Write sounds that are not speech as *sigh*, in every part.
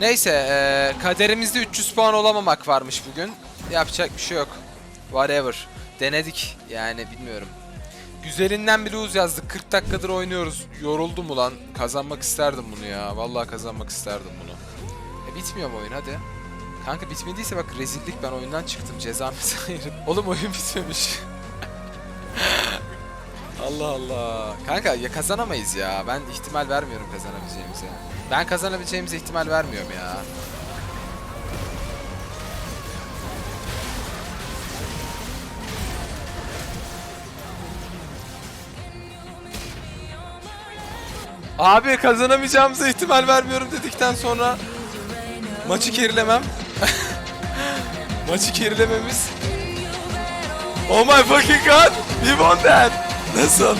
Neyse eee, kaderimizde 300 puan olamamak varmış bugün. Yapacak bir şey yok. Whatever. Denedik yani bilmiyorum. Güzelinden bir lose yazdık. 40 dakikadır oynuyoruz. Yoruldum ulan. Kazanmak isterdim bunu ya. Vallahi kazanmak isterdim bunu. E bitmiyor mu oyun hadi. Kanka bitmediyse bak rezillik ben oyundan çıktım. Cezamı sayırım. *laughs* Oğlum oyun bitmemiş. *laughs* Allah Allah. Kanka ya kazanamayız ya. Ben ihtimal vermiyorum kazanabileceğimize. Ben kazanabileceğimize ihtimal vermiyorum ya. Abi kazanamayacağımıza ihtimal vermiyorum dedikten sonra maçı gerilemem. *laughs* maçı gerilememiz. Oh my fucking god! We won that! Nasıl?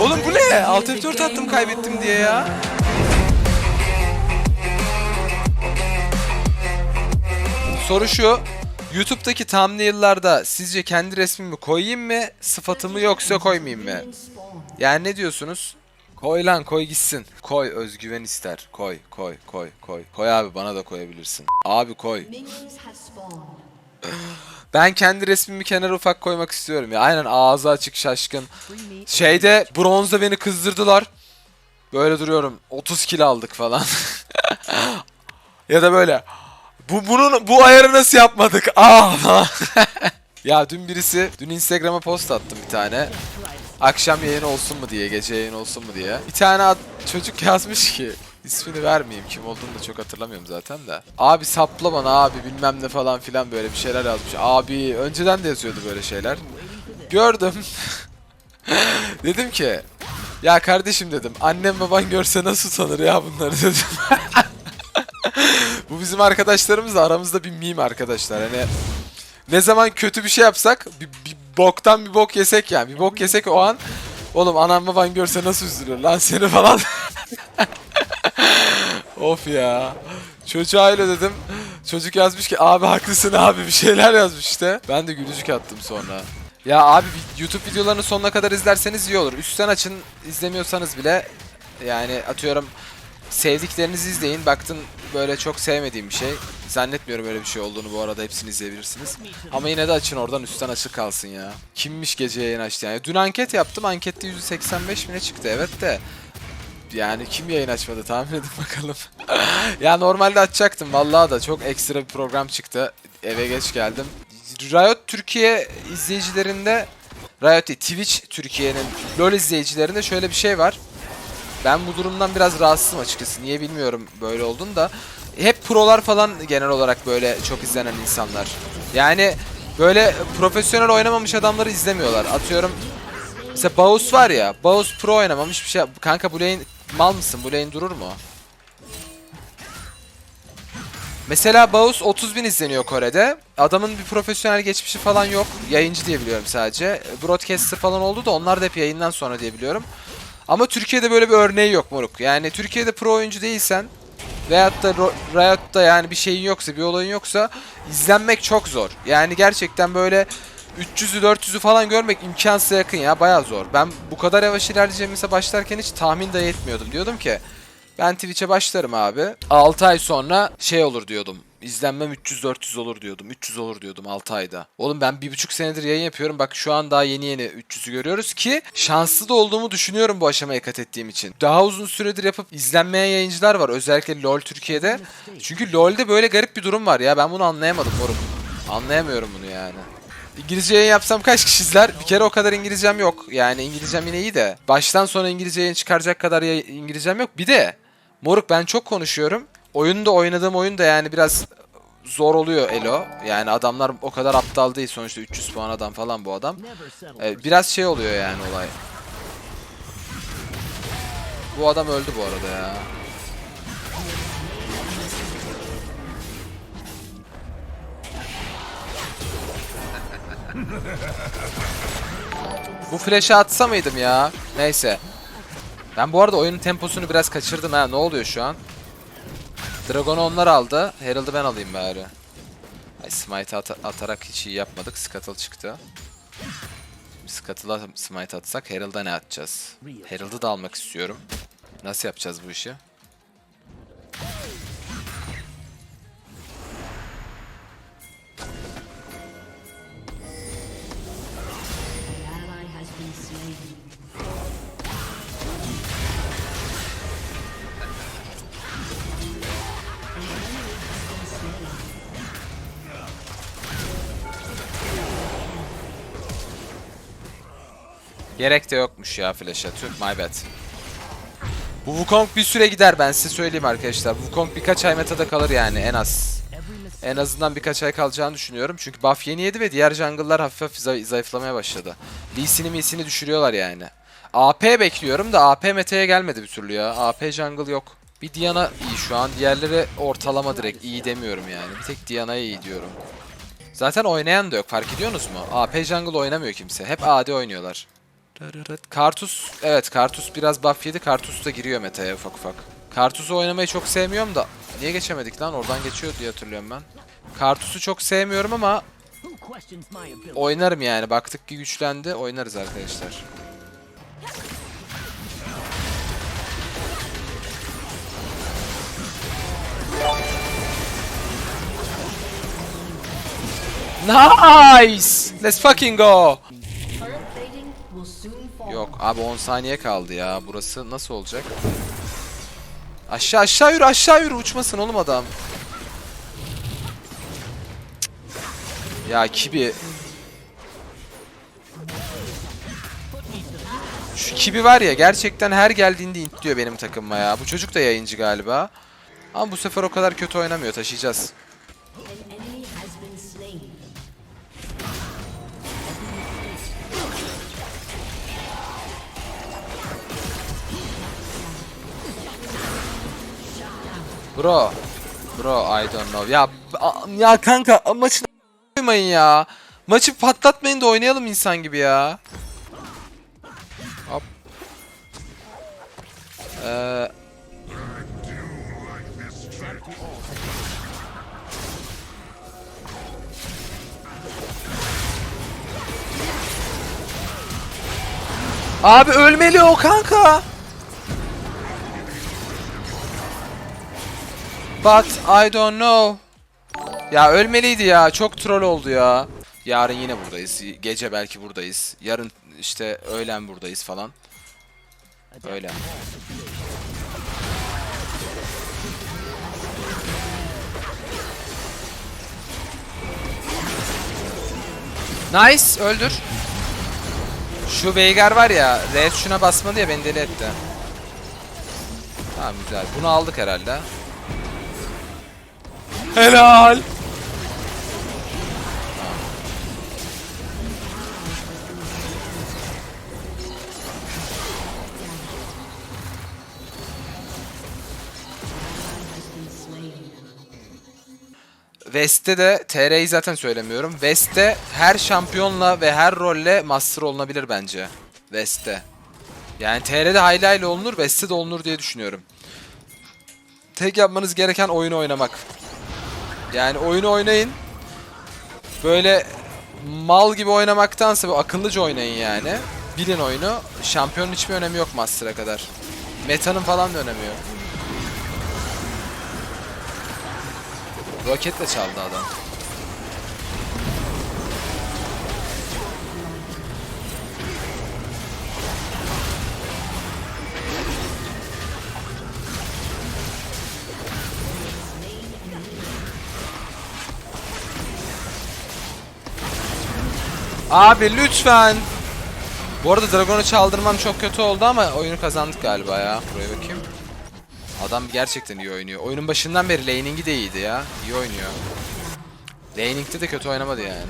Oğlum bu ne? Alt F4 attım kaybettim diye ya. Soru şu. YouTube'daki thumbnail'larda sizce kendi resmimi koyayım mı, sıfatımı yoksa koymayayım mı? Yani ne diyorsunuz? Koy lan koy gitsin. Koy özgüven ister. Koy koy koy koy. Koy abi bana da koyabilirsin. Abi koy. *laughs* Ben kendi resmimi kenara ufak koymak istiyorum ya. Aynen ağzı açık şaşkın. Şeyde bronzda beni kızdırdılar. Böyle duruyorum. 30 kilo aldık falan. *laughs* ya da böyle. Bu bunun bu ayarı nasıl yapmadık? Falan. *laughs* ya dün birisi dün Instagram'a post attım bir tane. Akşam yayın olsun mu diye, gece yayın olsun mu diye. Bir tane çocuk *laughs* yazmış ki ismini vermeyeyim kim olduğunu da çok hatırlamıyorum zaten de. Abi sapla bana abi bilmem ne falan filan böyle bir şeyler yazmış. Abi önceden de yazıyordu böyle şeyler. Gördüm. *laughs* dedim ki ya kardeşim dedim annem baban görse nasıl utanır ya bunları dedim. Bu bizim arkadaşlarımız da aramızda bir meme arkadaşlar. Hani ne zaman kötü bir şey yapsak bir, bir boktan bir bok yesek yani. Bir bok yesek o an oğlum anam baban görse nasıl üzülür lan seni *laughs* falan. of ya. Çocuğa öyle dedim. Çocuk yazmış ki abi haklısın abi bir şeyler yazmış işte. Ben de gülücük attım sonra. Ya abi YouTube videolarını sonuna kadar izlerseniz iyi olur. Üstten açın izlemiyorsanız bile yani atıyorum sevdiklerinizi izleyin. Baktın böyle çok sevmediğim bir şey. Zannetmiyorum öyle bir şey olduğunu bu arada hepsini izleyebilirsiniz. Ama yine de açın oradan üstten açık kalsın ya. Kimmiş gece yayın açtı yani. Dün anket yaptım. Ankette 185 bine çıktı evet de. Yani kim yayın açmadı tahmin edin *laughs* bakalım. ya normalde açacaktım vallahi da çok ekstra bir program çıktı. Eve geç geldim. Riot Türkiye izleyicilerinde Riot Twitch Türkiye'nin LoL izleyicilerinde şöyle bir şey var. Ben bu durumdan biraz rahatsızım açıkçası. Niye bilmiyorum böyle olduğunu da. Hep prolar falan genel olarak böyle çok izlenen insanlar. Yani böyle profesyonel oynamamış adamları izlemiyorlar. Atıyorum mesela Baus var ya. Baus pro oynamamış bir şey. Kanka bu lane mal mısın? Bu lane durur mu? Mesela Baus 30 bin izleniyor Kore'de. Adamın bir profesyonel geçmişi falan yok. Yayıncı diye biliyorum sadece. Broadcaster falan oldu da onlar da hep yayından sonra diye biliyorum. Ama Türkiye'de böyle bir örneği yok moruk. Yani Türkiye'de pro oyuncu değilsen veyahut da Riot'ta yani bir şeyin yoksa, bir olayın yoksa izlenmek çok zor. Yani gerçekten böyle 300'ü 400'ü falan görmek imkansıza yakın ya bayağı zor. Ben bu kadar yavaş ilerleyeceğimize başlarken hiç tahmin dahi etmiyordum. Diyordum ki ben Twitch'e başlarım abi. 6 ay sonra şey olur diyordum. İzlenmem 300-400 olur diyordum. 300 olur diyordum 6 ayda. Oğlum ben bir buçuk senedir yayın yapıyorum. Bak şu an daha yeni yeni 300'ü görüyoruz ki şanslı da olduğumu düşünüyorum bu aşamaya kat ettiğim için. Daha uzun süredir yapıp izlenmeyen yayıncılar var. Özellikle LoL Türkiye'de. Çünkü LoL'de böyle garip bir durum var ya. Ben bunu anlayamadım morum. Anlayamıyorum bunu yani. İngilizce yayın yapsam kaç kişi izler? Bir kere o kadar İngilizcem yok. Yani İngilizcem yine iyi de. Baştan sona İngilizce yayın çıkaracak kadar İngilizcem yok. Bir de moruk ben çok konuşuyorum. Oyunda oynadığım oyun da yani biraz zor oluyor Elo. Yani adamlar o kadar aptal değil sonuçta 300 puan adam falan bu adam. Ee, biraz şey oluyor yani olay. Bu adam öldü bu arada ya. *laughs* Bu flash'ı atsa mıydım ya? Neyse. Ben bu arada oyunun temposunu biraz kaçırdım ha. Ne oluyor şu an? Dragon'u onlar aldı. Herald'ı ben alayım bari. Ay smite at- atarak hiç iyi yapmadık. Scuttle çıktı. Şimdi Scuttle'a smite atsak Herald'a ne atacağız? Herald'ı da almak istiyorum. Nasıl yapacağız bu işi? Gerek de yokmuş ya flash'a. Tüh my bad. Bu Wukong bir süre gider ben size söyleyeyim arkadaşlar. Wukong birkaç ay metada kalır yani en az. En azından birkaç ay kalacağını düşünüyorum. Çünkü buff yeni yedi ve diğer jungle'lar hafif hafif zay- zayıflamaya başladı. Lee Sin'i Mee'sini düşürüyorlar yani. AP bekliyorum da AP meta'ya gelmedi bir türlü ya. AP jungle yok. Bir Diana iyi şu an. Diğerleri ortalama direkt iyi demiyorum yani. Bir tek Diana'ya iyi diyorum. Zaten oynayan da yok fark ediyorsunuz mu? AP jungle oynamıyor kimse. Hep AD oynuyorlar. Kartus, evet Kartus biraz buff yedi. Kartus da giriyor meta'ya ufak ufak. Kartus'u oynamayı çok sevmiyorum da niye geçemedik lan? Oradan geçiyor diye hatırlıyorum ben. Kartus'u çok sevmiyorum ama oynarım yani. Baktık ki güçlendi. Oynarız arkadaşlar. Nice! Let's fucking go! Yok abi 10 saniye kaldı ya. Burası nasıl olacak? Aşağı aşağı yürü aşağı yürü uçmasın oğlum adam. Ya Kibi. Şu Kibi var ya gerçekten her geldiğinde intliyor benim takımıma ya. Bu çocuk da yayıncı galiba. Ama bu sefer o kadar kötü oynamıyor taşıyacağız. Bro. Bro I don't know. Ya ya kanka maçı koymayın ya. Maçı patlatmayın da oynayalım insan gibi ya. Hop. Ee, Abi ölmeli o kanka. But I don't know. Ya ölmeliydi ya. Çok troll oldu ya. Yarın yine buradayız. Gece belki buradayız. Yarın işte öğlen buradayız falan. Öğlen. Nice öldür. Şu Veigar var ya, red şuna basmadı ya beni deli etti. Tamam güzel. Bunu aldık herhalde. Helal. West'te de TR'yi zaten söylemiyorum. West'te her şampiyonla ve her rolle master olunabilir bence. West'te. Yani TR'de hayli hayli olunur, West'te de olunur diye düşünüyorum. Tek yapmanız gereken oyunu oynamak. Yani oyunu oynayın. Böyle mal gibi oynamaktansa akıllıca oynayın yani. Bilin oyunu. Şampiyonun hiçbir önemi yok Master'a kadar. Meta'nın falan da önemi yok. Roketle çaldı adam. Abi lütfen. Bu arada Dragon'u çaldırmam çok kötü oldu ama oyunu kazandık galiba ya. Buraya bakayım. Adam gerçekten iyi oynuyor. Oyunun başından beri laning'i de iyiydi ya. İyi oynuyor. Laning'de de kötü oynamadı yani.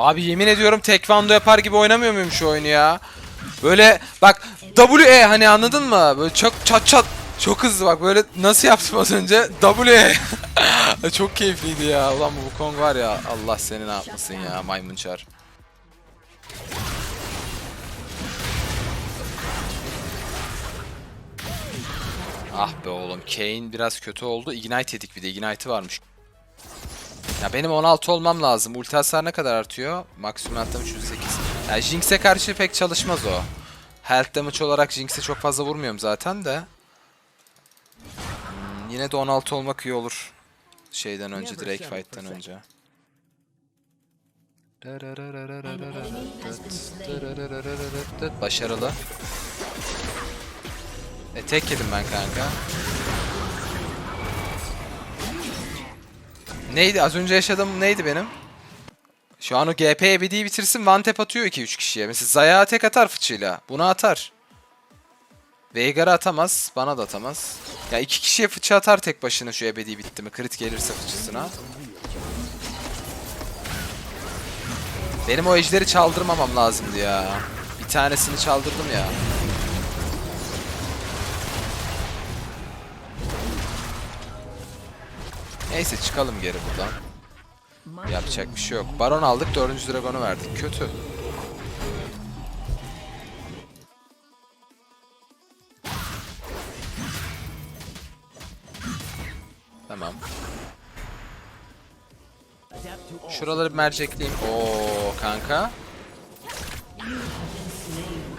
Abi yemin ediyorum tekvando yapar gibi oynamıyor muyum şu oyunu ya? Böyle bak WE hani anladın mı? Böyle çok çat çat çok hızlı bak böyle nasıl yaptım az önce WE. *laughs* çok keyifliydi ya. Ulan bu Wukong var ya Allah seni ne yapmasın ya maymunçar. Ah be oğlum Kane biraz kötü oldu. Ignite yedik bir de. Ignite'ı varmış. Ya benim 16 olmam lazım. Ulti hasar ne kadar artıyor? Maksimum hatta 308. Yani Jinx'e karşı pek çalışmaz o. Health damage olarak Jinx'e çok fazla vurmuyorum zaten de. Hmm, yine de 16 olmak iyi olur. Şeyden önce, Drake fight'tan önce. Başarılı. E tek yedim ben kanka. Neydi? Az önce yaşadığım neydi benim? Şu an o GP ebediyi bitirsin one tap atıyor 2-3 kişiye. Mesela Zaya'ya tek atar fıçıyla. Bunu atar. Veigar'a atamaz. Bana da atamaz. Ya iki kişiye fıçı atar tek başına şu ebedi bitti mi? Crit gelirse fıçısına. Benim o ejderi çaldırmamam lazımdı ya. Bir tanesini çaldırdım ya. Neyse çıkalım geri buradan. Yapacak bir şey yok. Baron aldık, dördüncü dragonu verdik. Kötü. Tamam. Şuraları bir mercekleyeyim. Oo kanka.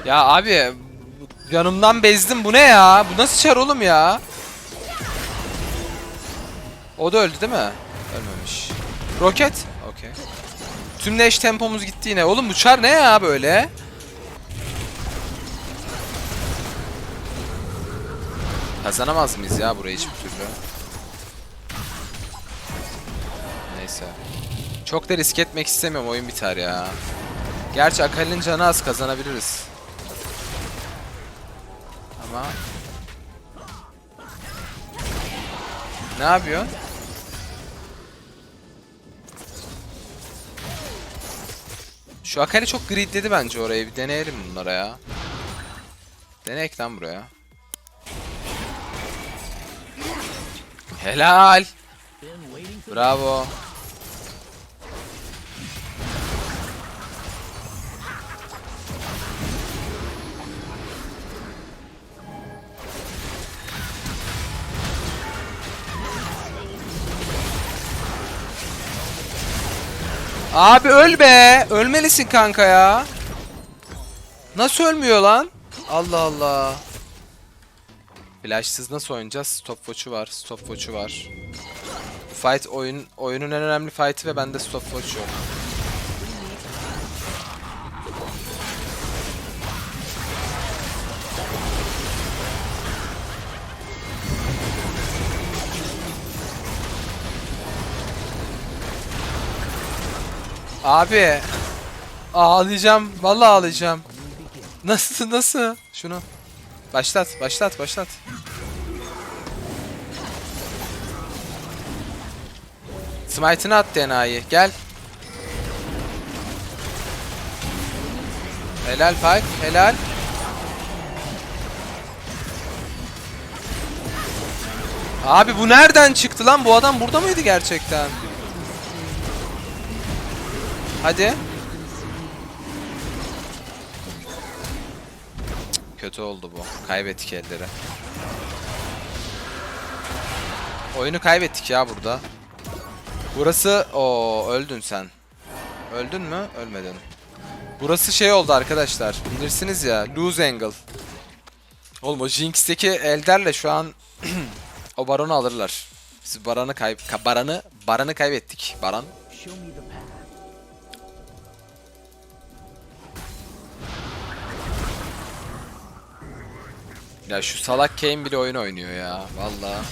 Ya abi yanımdan bezdim. Bu ne ya? Bu nasıl çar oğlum ya? O da öldü değil mi? Ölmemiş. Roket? Okey. Tüm eş tempomuz gitti yine. Oğlum bu çar ne ya böyle? Kazanamaz mıyız ya burayı hiçbir türlü? Neyse. Çok da risk etmek istemiyorum oyun biter ya. Gerçi Akali'nin canı az kazanabiliriz. Ama... Ne yapıyorsun? Şu Akali çok gridledi bence orayı. Bir deneyelim bunlara ya. Deneyek lan buraya. Helal. Bravo. Abi öl be. Ölmelisin kanka ya. Nasıl ölmüyor lan? Allah Allah. Flashsız nasıl oynayacağız? Stopwatch'u var. Stopwatch'u var. Fight oyun oyunun en önemli fight'ı ve bende stopwatch yok. Abi ağlayacağım. Vallahi ağlayacağım. Nasıl nasıl? Şunu başlat, başlat, başlat. Smite'ını at enayi. Gel. Helal Pyke. Helal. Abi bu nereden çıktı lan? Bu adam burada mıydı gerçekten? Hadi. Kötü oldu bu. Kaybettik elleri. Oyunu kaybettik ya burada. Burası o öldün sen. Öldün mü? Ölmedin. Burası şey oldu arkadaşlar. Bilirsiniz ya, lose angle. Oğlum o Jinx'teki elderle şu an *clears throat* o baronu alırlar. Biz baranı kayb ka- baranı baranı kaybettik. Baran. Ya şu salak Kane bile oyun oynuyor ya. Vallahi.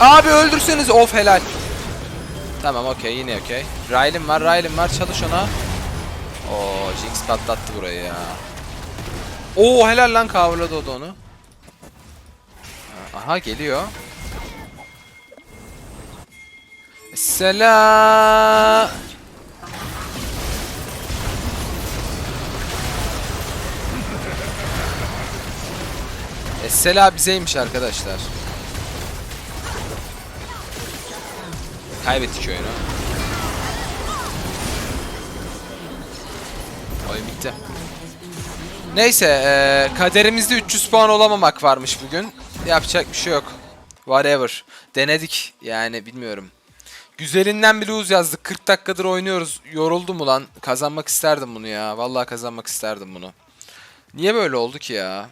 Abi öldürseniz of helal. Tamam okey yine okey. Rylim var Rylim var çalış ona. Oo Jinx patlattı burayı ya. Oo helal lan da onu. Aha geliyor. Selam. Essela bizeymiş arkadaşlar. Kaybettik oyunu. Oyun bitti. Neyse eee, kaderimizde 300 puan olamamak varmış bugün. Yapacak bir şey yok. Whatever. Denedik yani bilmiyorum. Güzelinden bir lose yazdık. 40 dakikadır oynuyoruz. Yoruldum ulan. Kazanmak isterdim bunu ya. Vallahi kazanmak isterdim bunu. Niye böyle oldu ki ya?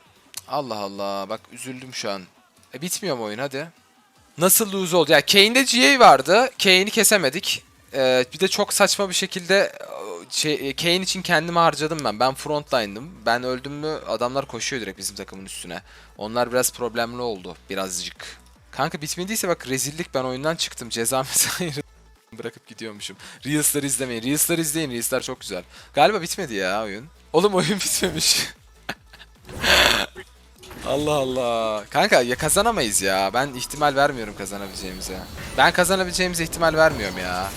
Allah Allah. Bak üzüldüm şu an. E bitmiyor mu oyun hadi. Nasıl lose oldu? Ya Kane'de GA vardı. Kane'i kesemedik. Ee, bir de çok saçma bir şekilde şey, Kane için kendimi harcadım ben. Ben frontline'dım. Ben öldüm mü adamlar koşuyor direkt bizim takımın üstüne. Onlar biraz problemli oldu birazcık. Kanka bitmediyse bak rezillik ben oyundan çıktım. Ceza *laughs* mesai bırakıp gidiyormuşum. Reels'ları izlemeyin. Reels'ları izleyin. Reels'lar çok güzel. Galiba bitmedi ya oyun. Oğlum oyun *laughs* bitmemiş. Allah Allah. Kanka ya kazanamayız ya. Ben ihtimal vermiyorum kazanabileceğimize. Ben kazanabileceğimize ihtimal vermiyorum ya.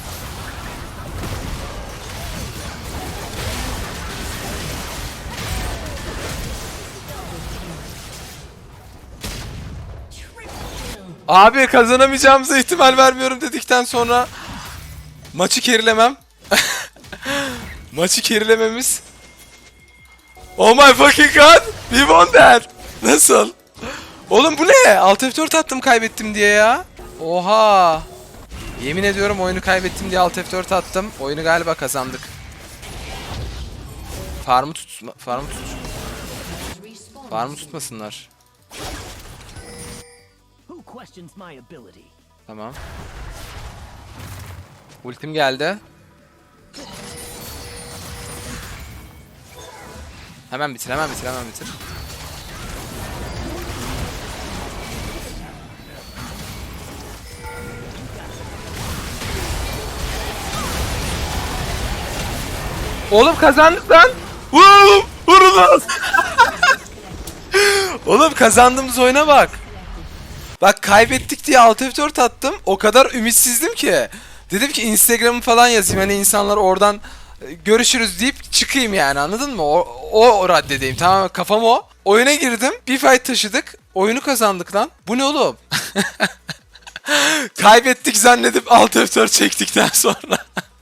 Abi kazanamayacağımıza ihtimal vermiyorum dedikten sonra maçı kerilemem. *laughs* maçı kerilememiz. Oh my fucking god! We won that! Nasıl? Oğlum bu ne? Alt F4 attım kaybettim diye ya. Oha! Yemin ediyorum oyunu kaybettim diye Alt F4 attım. Oyunu galiba kazandık. Farmı tut... Farmı tut... Farmı tutmasınlar. Questions my ability? Tamam. Ultim geldi. Hemen bitir, hemen bitir, hemen bitir. Oğlum kazandık lan. Vurun lan. *laughs* Oğlum kazandığımız oyuna bak. Bak kaybettik diye Alt F4 attım. O kadar ümitsizdim ki. Dedim ki Instagram'ı falan yazayım. Hani insanlar oradan e, görüşürüz deyip çıkayım yani anladın mı? O, o, o raddedeyim. Tamam kafam o. Oyuna girdim. Bir fight taşıdık. Oyunu kazandık lan. Bu ne oğlum? *laughs* Kaybettik zannedip Alt F4 çektikten sonra. *laughs*